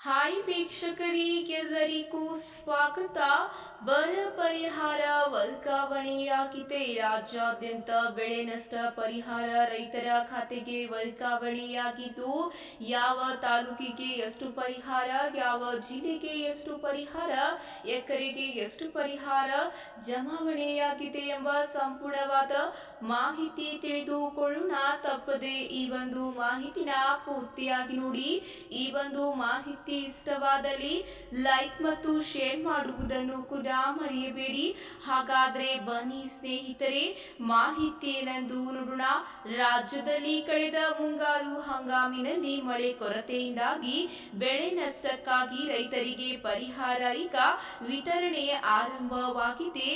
Hi ವೀಕ್ಷಕರಿಗೆಲ್ಲರಿಗೂ ಸ್ವಾಗತ. ಬರ ಪರಿಹಾರ ವರ್ಗಾವಣೆಯಾಗಿದೆ. ರಾಜ್ಯಾದ್ಯಂತ ಬೆಳೆ ನಷ್ಟ ಪರಿಹಾರ ರೈತರ ಖಾತೆಗೆ ವರ್ಗಾವಣೆಯಾಗಿದ್ದು, ಯಾವ ತಾಲೂಕಿಗೆ ಎಷ್ಟು ಪರಿಹಾರ, ಯಾವ ಜಿಲ್ಲೆಗೆ ಎಷ್ಟು ಪರಿಹಾರ, ಎಕರೆಗೆ ಎಷ್ಟು ಪರಿಹಾರ ಜಮಾವಣೆಯಾಗಿದೆ ಎಂಬ ಸಂಪೂರ್ಣವಾದ ಮಾಹಿತಿ ತಿಳಿದುಕೊಳ್ಳೋಣ. ತಪ್ಪದೆ ಈ ಒಂದು ಮಾಹಿತಿನ ಪೂರ್ತಿಯಾಗಿ ನೋಡಿ. ಈ ಒಂದು ಮಾಹಿತಿ ಇಷ್ಟವಾದಲ್ಲಿ ಲೈಕ್ ಮತ್ತು ಶೇರ್ ಮಾಡುವುದನ್ನು ಕೂಡ ಮರೆಯಬೇಡಿ. ಹಾಗಾದ್ರೆ ಬನ್ನಿ ಸ್ನೇಹಿತರೆ ಮಾಹಿತಿ ಏನೆಂದು ನೋಡೋಣ. ರಾಜ್ಯದಲ್ಲಿ ಕಳೆದ ಮುಂಗಾರು ಹಂಗಾಮಿನಲ್ಲಿ ಮಳೆ ಕೊರತೆಯಿಂದಾಗಿ ಬೆಳೆ ನಷ್ಟಕ್ಕಾಗಿ ರೈತರಿಗೆ ಪರಿಹಾರ ಈಗ ವಿತರಣೆ ಆರಂಭವಾಗಿದೆ.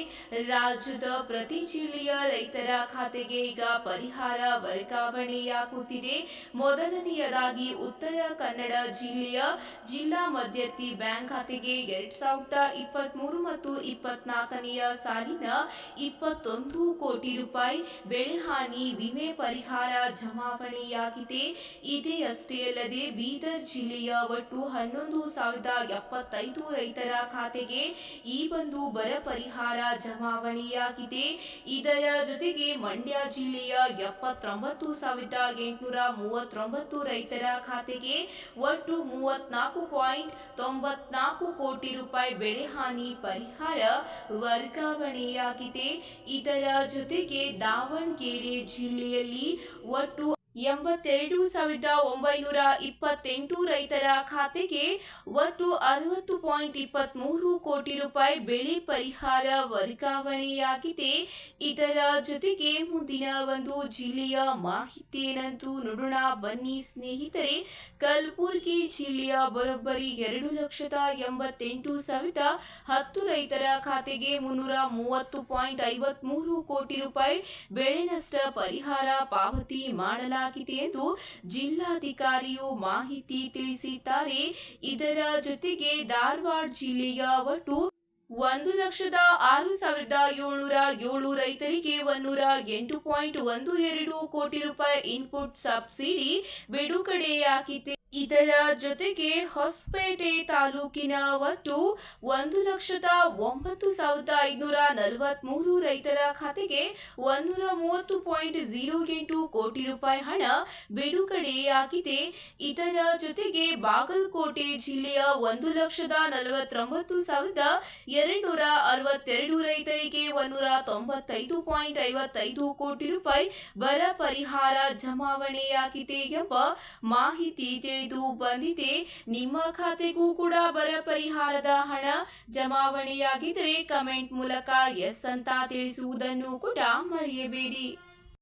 ರಾಜ್ಯದ ಪ್ರತಿ ಜಿಲ್ಲೆಯ ರೈತರ ಖಾತೆಗೆ ಈಗ ಪರಿಹಾರ ವರ್ಗಾವಣೆಯಾಗುತ್ತಿದೆ. ಮೊದಲನೆಯದಾಗಿ ಉತ್ತರ ಕನ್ನಡ ಜಿಲ್ಲೆಯ ಜಿಲ್ಲಾ ಮಧ್ಯರ್ಥಿ ಬ್ಯಾಂಕ್ ಖಾತೆಗೆ ಎರಡ್ ಸಾವಿರದ ಇಪ್ಪತ್ತ್ ಮೂರು ಮತ್ತು ಇಪ್ಪತ್ನಾಲ್ಕನೆಯ ಸಾಲಿನ ಇಪ್ಪತ್ತೊಂದು ಕೋಟಿ ರೂಪಾಯಿ ಬೆಳೆಹಾನಿ ವಿಮೆ ಪರಿಹಾರ ಜಮಾವಣೆಯಾಗಿದೆ. ಇದೇ ಅಷ್ಟೇ ಅಲ್ಲದೆ ಬೀದರ್ ಜಿಲ್ಲೆಯ ಒಟ್ಟು ಹನ್ನೊಂದು ಸಾವಿರದ ಎಪ್ಪತ್ತೈದು ರೈತರ ಖಾತೆಗೆ ಈ ಒಂದು ಬರ ಪರಿಹಾರ ಜಮಾವಣೆಯಾಗಿದೆ. ಇದರ ಜೊತೆಗೆ ಮಂಡ್ಯ ಜಿಲ್ಲೆಯ ಎಪ್ಪತ್ತೊಂಬತ್ತು ಸಾವಿರದ ಎಂಟುನೂರ ಮೂವತ್ತೊಂಬತ್ತು ರೈತರ ಖಾತೆಗೆ ಒಟ್ಟು ಮೂವತ್ನಾಲ್ಕು ಪಾಯಿಂಟ್ ತೊಂಬತ್ನಾಲ್ಕು ಕೋಟಿ ರೂಪಾಯಿ ಬೆಳೆ ಹಾನಿ ಪರಿಹಾರ ವರ್ಗಾವಣೆಯಾಗಿದೆ. ಇದರ ಜೊತೆಗೆ ದಾವಣಗೆರೆ ಜಿಲ್ಲೆಯಲ್ಲಿ ಒಟ್ಟು ಎಂಬತ್ತೆರಡು ಸಾವಿರದ ಒಂಬೈನೂರ ಇಪ್ಪತ್ತೆಂಟು ರೈತರ ಖಾತೆಗೆ ಒಟ್ಟು ಅರವತ್ತು ಪಾಯಿಂಟ್ ಇಪ್ಪತ್ತ್ಮೂರು ಕೋಟಿ ರೂಪಾಯಿ ಬೆಳೆ ಪರಿಹಾರ ವರ್ಗಾವಣೆಯಾಗಿದೆ. ಇದರ ಜೊತೆಗೆ ಮುಂದಿನ ಒಂದು ಜಿಲ್ಲೆಯ ಮಾಹಿತಿ ನೋಡೋಣ. ಬನ್ನಿ ಸ್ನೇಹಿತರೆ, ಕಲಬುರಗಿ ಜಿಲ್ಲೆಯ ಬರೋಬ್ಬರಿ ಎರಡು ಲಕ್ಷದ ಎಂಬತ್ತೆಂಟು ಸಾವಿರದ ಹತ್ತು ರೈತರ ಖಾತೆಗೆ ಮುನ್ನೂರ ಮೂವತ್ತು ಪಾಯಿಂಟ್ ಐವತ್ಮೂರು ಕೋಟಿ ರೂಪಾಯಿ ಬೆಳೆ ನಷ್ಟ ಪರಿಹಾರ ಪಾವತಿ ಮಾಡಲಾಗಿದೆ. ಎಂದು ಜಿಲ್ಲಾಧಿಕಾರಿಯು ಮಾಹಿತಿ ತಿಳಿಸಿದ್ದಾರೆ. ಇದರ ಜೊತೆಗೆ ಧಾರವಾಡ ಜಿಲ್ಲೆಯ ಒಟ್ಟು ಒಂದು ಲಕ್ಷದ ಆರು ಸಾವಿರದ ಏಳ್ನೂರ ಏಳು ರೈತರಿಗೆ ಒಂದೂರ ಎಂಟು ಪಾಯಿಂಟ್ ಒಂದು ಎರಡು ಕೋಟಿ ರೂಪಾಯಿ ಇನ್ಪುಟ್ ಸಬ್ಸಿಡಿ ಬಿಡುಗಡೆಯಾಗಿದೆ. ಇದರ ಜೊತೆಗೆ ಹೊಸಪೇಟೆ ತಾಲೂಕಿನ ಒಟ್ಟು ಒಂದು ಲಕ್ಷದ ಒಂಬತ್ತು ಸಾವಿರದ ಐನೂರ ನಲವತ್ಮೂರು ರೈತರ ಖಾತೆಗೆ ಒಂದೂರ ಮೂವತ್ತು ಪಾಯಿಂಟ್ ಜೀರೋ ಎಂಟು ಕೋಟಿ ರೂಪಾಯಿ ಹಣ ಬಿಡುಗಡೆಯಾಗಿದೆ. ಇದರ ಜೊತೆಗೆ ಬಾಗಲಕೋಟೆ ಜಿಲ್ಲೆಯ ಒಂದು ಲಕ್ಷದ ನಲವತ್ತೊಂಬತ್ತು ಸಾವಿರದ ಎರಡುನೂರ ಅರವತ್ತೆರಡು ರೈತರಿಗೆ ಒಂದೂರ ತೊಂಬತ್ತೈದು ಪಾಯಿಂಟ್ ಐವತ್ತೈದು ಕೋಟಿ ರೂಪಾಯಿ ಬರ ಪರಿಹಾರ ಜಮಾವಣೆಯಾಗಿದೆ ಎಂಬ ಮಾಹಿತಿ ತಿಳಿದು ಬಂದಿದೆ. ನಿಮ್ಮ ಖಾತೆಗೂ ಕೂಡ ಬರ ಪರಿಹಾರದ ಹಣ ಜಮಾವಣೆಯಾಗಿದ್ದರೆ ಕಮೆಂಟ್ ಮೂಲಕ ಎಸ್ ಅಂತ ತಿಳಿಸುವುದನ್ನು ಕೂಡ ಮರೆಯಬೇಡಿ.